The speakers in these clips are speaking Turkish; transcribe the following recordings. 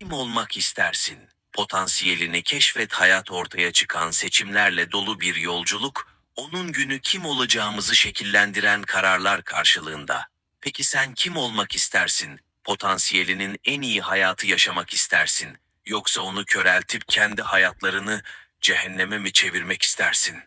Kim olmak istersin? Potansiyelini keşfet hayat ortaya çıkan seçimlerle dolu bir yolculuk, onun günü kim olacağımızı şekillendiren kararlar karşılığında. Peki sen kim olmak istersin? Potansiyelinin en iyi hayatı yaşamak istersin. Yoksa onu köreltip kendi hayatlarını cehenneme mi çevirmek istersin?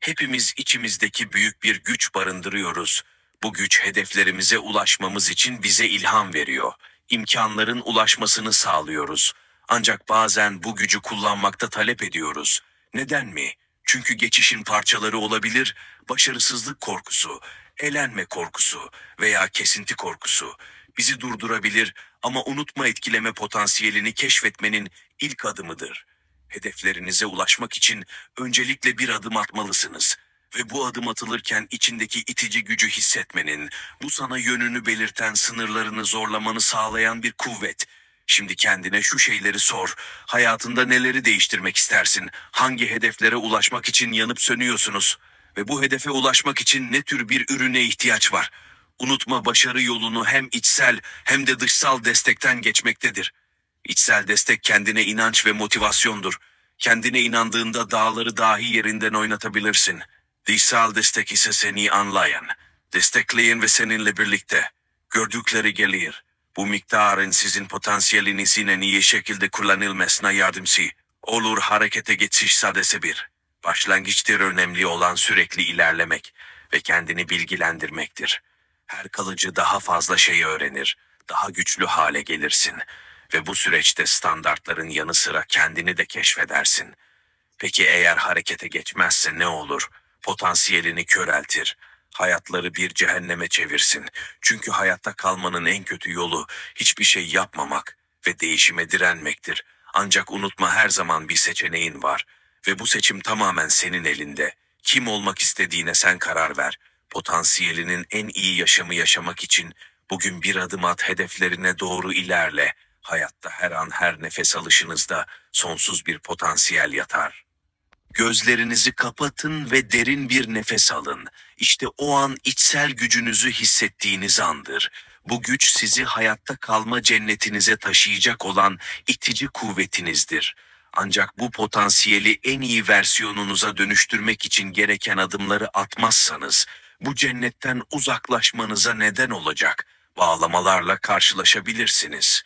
Hepimiz içimizdeki büyük bir güç barındırıyoruz. Bu güç hedeflerimize ulaşmamız için bize ilham veriyor. İmkanların ulaşmasını sağlıyoruz. Ancak bazen bu gücü kullanmakta talep ediyoruz. Neden mi? Çünkü geçişin parçaları olabilir, başarısızlık korkusu, elenme korkusu veya kesinti korkusu bizi durdurabilir ama unutma etkileme potansiyelini keşfetmenin ilk adımıdır. Hedeflerinize ulaşmak için öncelikle bir adım atmalısınız ve bu adım atılırken içindeki itici gücü hissetmenin, bu sana yönünü belirten sınırlarını zorlamanı sağlayan bir kuvvet. Şimdi kendine şu şeyleri sor. Hayatında neleri değiştirmek istersin? Hangi hedeflere ulaşmak için yanıp sönüyorsunuz? Ve bu hedefe ulaşmak için ne tür bir ürüne ihtiyaç var? Unutma başarı yolunu hem içsel hem de dışsal destekten geçmektedir. İçsel destek kendine inanç ve motivasyondur. Kendine inandığında dağları dahi yerinden oynatabilirsin. Dışsal destek ise seni anlayan, destekleyen ve seninle birlikte. Gördükleri gelir. Bu miktarın sizin potansiyelinizin en iyi şekilde kullanılmasına yardımcı olur harekete geçiş sadece bir. Başlangıçtır önemli olan sürekli ilerlemek ve kendini bilgilendirmektir. Her kalıcı daha fazla şey öğrenir, daha güçlü hale gelirsin ve bu süreçte standartların yanı sıra kendini de keşfedersin. Peki eğer harekete geçmezse ne olur? Potansiyelini köreltir. Hayatları bir cehenneme çevirsin. Çünkü hayatta kalmanın en kötü yolu hiçbir şey yapmamak ve değişime direnmektir. Ancak unutma her zaman bir seçeneğin var ve bu seçim tamamen senin elinde. Kim olmak istediğine sen karar ver. Potansiyelinin en iyi yaşamı yaşamak için bugün bir adım at hedeflerine doğru ilerle. Hayatta her an her nefes alışınızda sonsuz bir potansiyel yatar. Gözlerinizi kapatın ve derin bir nefes alın. İşte o an içsel gücünüzü hissettiğiniz andır. Bu güç sizi hayatta kalma cennetinize taşıyacak olan itici kuvvetinizdir. Ancak bu potansiyeli en iyi versiyonunuza dönüştürmek için gereken adımları atmazsanız, bu cennetten uzaklaşmanıza neden olacak bağlamalarla karşılaşabilirsiniz.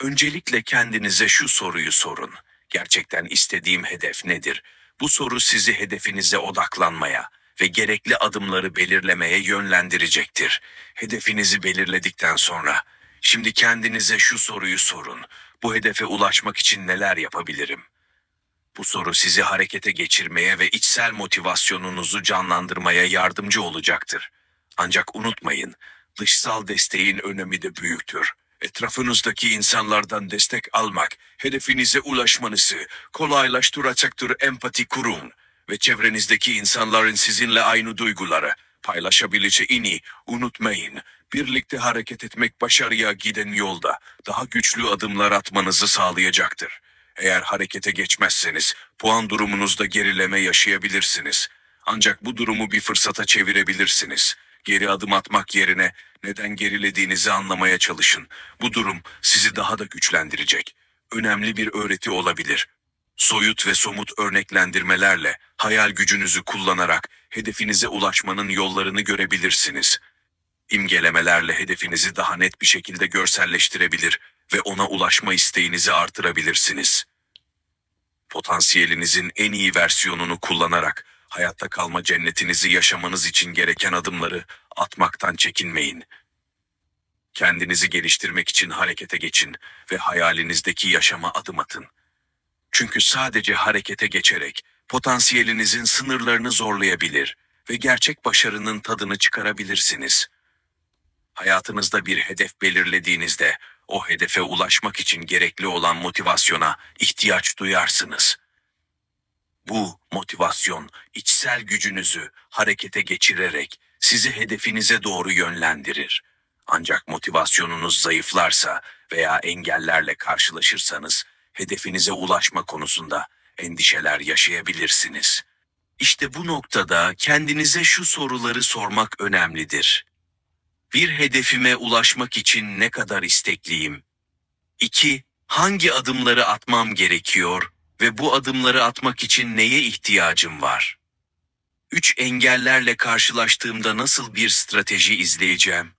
Öncelikle kendinize şu soruyu sorun. Gerçekten istediğim hedef nedir? Bu soru sizi hedefinize odaklanmaya ve gerekli adımları belirlemeye yönlendirecektir. Hedefinizi belirledikten sonra şimdi kendinize şu soruyu sorun. Bu hedefe ulaşmak için neler yapabilirim? Bu soru sizi harekete geçirmeye ve içsel motivasyonunuzu canlandırmaya yardımcı olacaktır. Ancak unutmayın, dışsal desteğin önemi de büyüktür. Etrafınızdaki insanlardan destek almak, hedefinize ulaşmanızı kolaylaştıracaktır empati kurun ve çevrenizdeki insanların sizinle aynı duyguları paylaşabileceğini unutmayın. Birlikte hareket etmek başarıya giden yolda daha güçlü adımlar atmanızı sağlayacaktır. Eğer harekete geçmezseniz puan durumunuzda gerileme yaşayabilirsiniz. Ancak bu durumu bir fırsata çevirebilirsiniz. Geri adım atmak yerine neden gerilediğinizi anlamaya çalışın. Bu durum sizi daha da güçlendirecek. Önemli bir öğreti olabilir. Soyut ve somut örneklendirmelerle hayal gücünüzü kullanarak hedefinize ulaşmanın yollarını görebilirsiniz. İmgelemelerle hedefinizi daha net bir şekilde görselleştirebilir ve ona ulaşma isteğinizi artırabilirsiniz. Potansiyelinizin en iyi versiyonunu kullanarak hayatta kalma cennetinizi yaşamanız için gereken adımları atmaktan çekinmeyin. Kendinizi geliştirmek için harekete geçin ve hayalinizdeki yaşama adım atın. Çünkü sadece harekete geçerek potansiyelinizin sınırlarını zorlayabilir ve gerçek başarının tadını çıkarabilirsiniz. Hayatınızda bir hedef belirlediğinizde o hedefe ulaşmak için gerekli olan motivasyona ihtiyaç duyarsınız. Bu motivasyon içsel gücünüzü harekete geçirerek sizi hedefinize doğru yönlendirir. Ancak motivasyonunuz zayıflarsa veya engellerle karşılaşırsanız hedefinize ulaşma konusunda endişeler yaşayabilirsiniz. İşte bu noktada kendinize şu soruları sormak önemlidir. Bir hedefime ulaşmak için ne kadar istekliyim? 2. Hangi adımları atmam gerekiyor ve bu adımları atmak için neye ihtiyacım var? 3. Engellerle karşılaştığımda nasıl bir strateji izleyeceğim?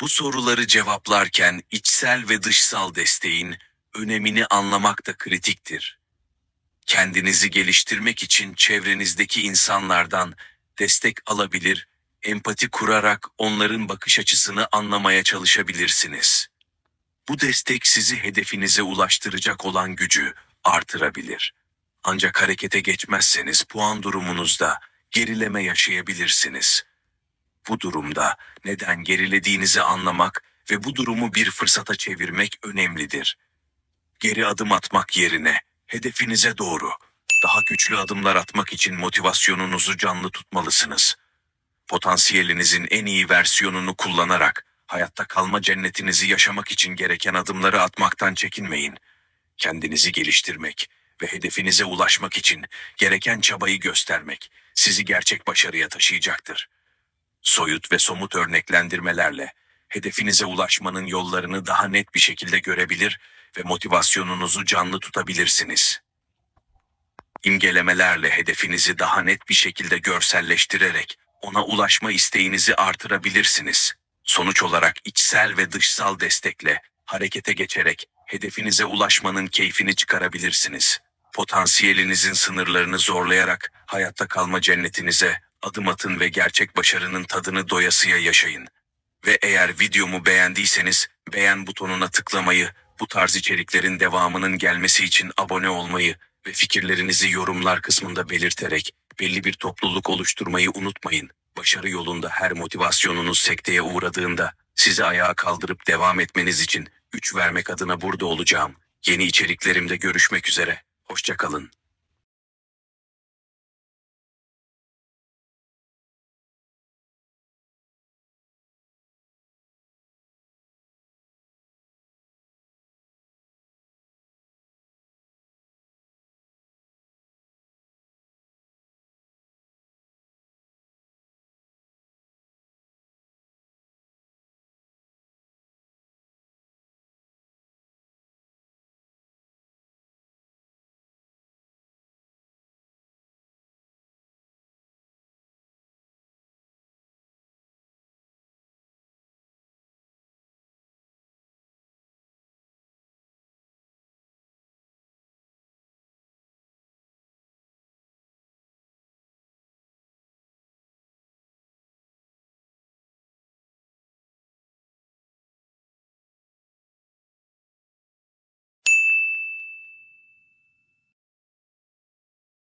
Bu soruları cevaplarken içsel ve dışsal desteğin önemini anlamak da kritiktir. Kendinizi geliştirmek için çevrenizdeki insanlardan destek alabilir, empati kurarak onların bakış açısını anlamaya çalışabilirsiniz. Bu destek sizi hedefinize ulaştıracak olan gücü artırabilir. Ancak harekete geçmezseniz puan durumunuzda gerileme yaşayabilirsiniz. Bu durumda neden gerilediğinizi anlamak ve bu durumu bir fırsata çevirmek önemlidir. Geri adım atmak yerine hedefinize doğru daha güçlü adımlar atmak için motivasyonunuzu canlı tutmalısınız. Potansiyelinizin en iyi versiyonunu kullanarak hayatta kalma cennetinizi yaşamak için gereken adımları atmaktan çekinmeyin. Kendinizi geliştirmek ve hedefinize ulaşmak için gereken çabayı göstermek sizi gerçek başarıya taşıyacaktır. Soyut ve somut örneklendirmelerle hedefinize ulaşmanın yollarını daha net bir şekilde görebilir ve motivasyonunuzu canlı tutabilirsiniz. İmgelemelerle hedefinizi daha net bir şekilde görselleştirerek ona ulaşma isteğinizi artırabilirsiniz. Sonuç olarak içsel ve dışsal destekle harekete geçerek hedefinize ulaşmanın keyfini çıkarabilirsiniz. Potansiyelinizin sınırlarını zorlayarak hayatta kalma cennetinize adım atın ve gerçek başarının tadını doyasıya yaşayın. Ve eğer videomu beğendiyseniz beğen butonuna tıklamayı, bu tarz içeriklerin devamının gelmesi için abone olmayı ve fikirlerinizi yorumlar kısmında belirterek belli bir topluluk oluşturmayı unutmayın. Başarı yolunda her motivasyonunuz sekteye uğradığında sizi ayağa kaldırıp devam etmeniz için güç vermek adına burada olacağım. Yeni içeriklerimde görüşmek üzere. Hoşçakalın.